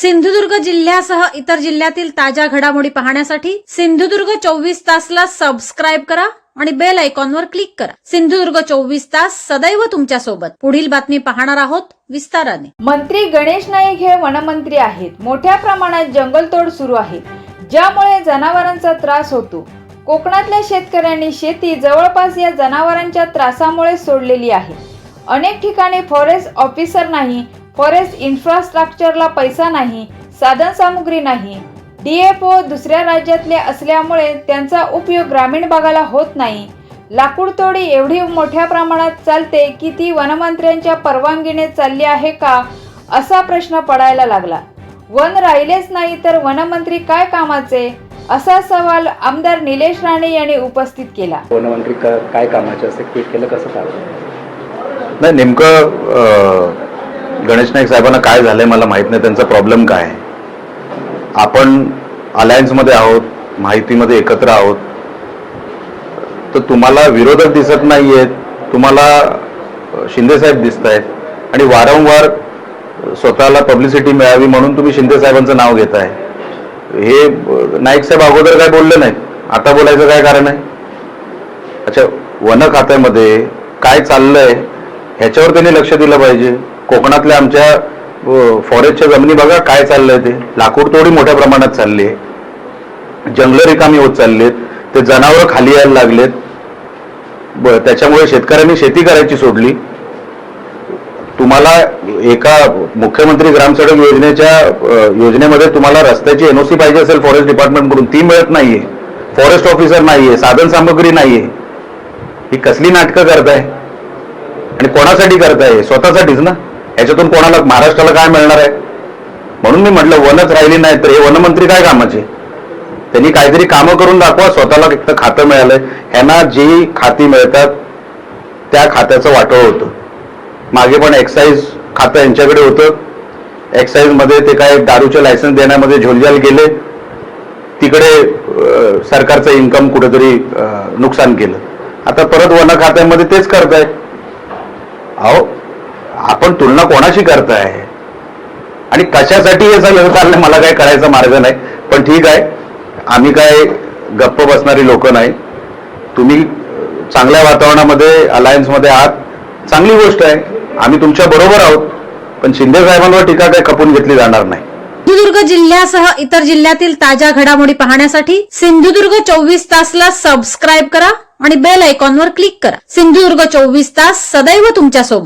सिंधुदुर्ग जिल्ह्यासह इतर जिल्ह्यातील ताज्या घडामोडी पाहण्यासाठी सिंधुदुर्ग चोवीस तासला सबस्क्राईब करा आणि बेल आयकॉनवर क्लिक करा. सिंधुदुर्ग चोवीस तास सदैव तुमच्यासोबत पुढील बातमी पाहणार आहोत विस्ताराने. मंत्री गणेश नाईक हे वनमंत्री आहेत. मोठ्या प्रमाणात जंगलतोड सुरू आहे. ज्यामुळे जनावरांचा त्रास होतो. कोकणातल्या शेतकऱ्यांनी शेती जवळपास या जनावरांच्या त्रासामुळे सोडलेली आहे. अनेक ठिकाणी फॉरेस्ट ऑफिसर नाही फॉरेस्ट इन्फ्रास्ट्रक्चरला पैसा नाही साधनसामुग्री नाही. डीएफओ दुसऱ्या राज्यातले असल्यामुळे त्यांचा उपयोग ग्रामीण भागाला होत नाही. लाकूड तोडी एवढी मोठ्या प्रमाणात चालते की ती वनमंत्र्यांच्या परवानगीने चालली आहे का असा प्रश्न पडायला लागला. वन राहिलेच नाही तर वनमंत्री काय कामाचे? असा सवाल आमदार निलेश राणे यांनी उपस्थित केला. वनमंत्री काय कामाचे असते ते केलं कसं नाही नेमकं गणेश नाईक साहेबांना काय झालंय मला माहीत नाही. त्यांचा प्रॉब्लेम काय आहे? आपण अलायन्समध्ये आहोत माहितीमध्ये एकत्र आहोत. तर तुम्हाला विरोधक दिसत नाहीयेत. तुम्हाला शिंदेसाहेब दिसत आहेत आणि वारंवार स्वतःला पब्लिसिटी मिळावी म्हणून तुम्ही शिंदे साहेबांचं नाव घेताय. हे नाईक साहेब अगोदर काय बोलले नाहीत? आता बोलायचं काय कारण आहे? अच्छा वन खात्यामध्ये काय चाललंय? ह्याच्यावर त्यांनी लक्ष दिलं पाहिजे. कोकणातल्या आमच्या फॉरेस्टच्या जमिनी बघा काय चाललंय ते. लाकूड तोडी मोठ्या प्रमाणात चालली आहे जंगल रिकामी होत चाललेत ते जनावरं खाली यायला लागलेत. बरं त्याच्यामुळे शेतकऱ्यांनी शेती करायची सोडली. तुम्हाला एका मुख्यमंत्री ग्रामसडक योजनेच्या योजनेमध्ये तुम्हाला रस्त्याची एनओसी पाहिजे असेल फॉरेस्ट डिपार्टमेंटकडून ती मिळत नाहीये. फॉरेस्ट ऑफिसर नाहीये साधन सामग्री नाहीये. ही कसली नाटकं करताय? आणि कोणासाठी करताय? स्वतःसाठीच ना? याच्यातून कोणाला महाराष्ट्राला काय मिळणार आहे? म्हणून मी म्हटलं वनच राहिली नाही तर हे वनमंत्री काय कामाचे? त्यांनी काहीतरी कामं करून दाखवा स्वतःला एक तर खातं मिळालंय. ह्यांना जी खाती मिळतात त्या खात्याचं वाटोळ होतं. मागे पण एक्साईज खातं यांच्याकडे होतं. एक्साईजमध्ये ते काय दारूचे लायसन्स देण्यामध्ये झोलझाल गेले तिकडे सरकारचं इन्कम कुठेतरी नुकसान केलं. आता परत वन खात्यामध्ये तेच करताय. अहो आपण तुलना कोणाशी करताय? आणि कशासाठी हे सगळं चाललंय? मला काय करायचा मार्ग नाही. पण ठीक आहे. आम्ही काय गप्प बसणारी लोक नाही. तुम्ही चांगल्या वातावरणामध्ये अलायन्समध्ये आहात. चांगली गोष्ट आहे. आम्ही तुमच्या बरोबर आहोत. पण शिंदे साहेबांवर टीका काय खपून घेतली जाणार नाही. सिंधुदुर्ग जिल्ह्यासह इतर जिल्ह्यातील ताज्या घडामोडी पाहण्यासाठी सिंधुदुर्ग चोवीस तासला सबस्क्राईब करा आणि बेल आयकॉनवर क्लिक करा. सिंधुदुर्ग चोवीस तास सदैव तुमच्यासोबत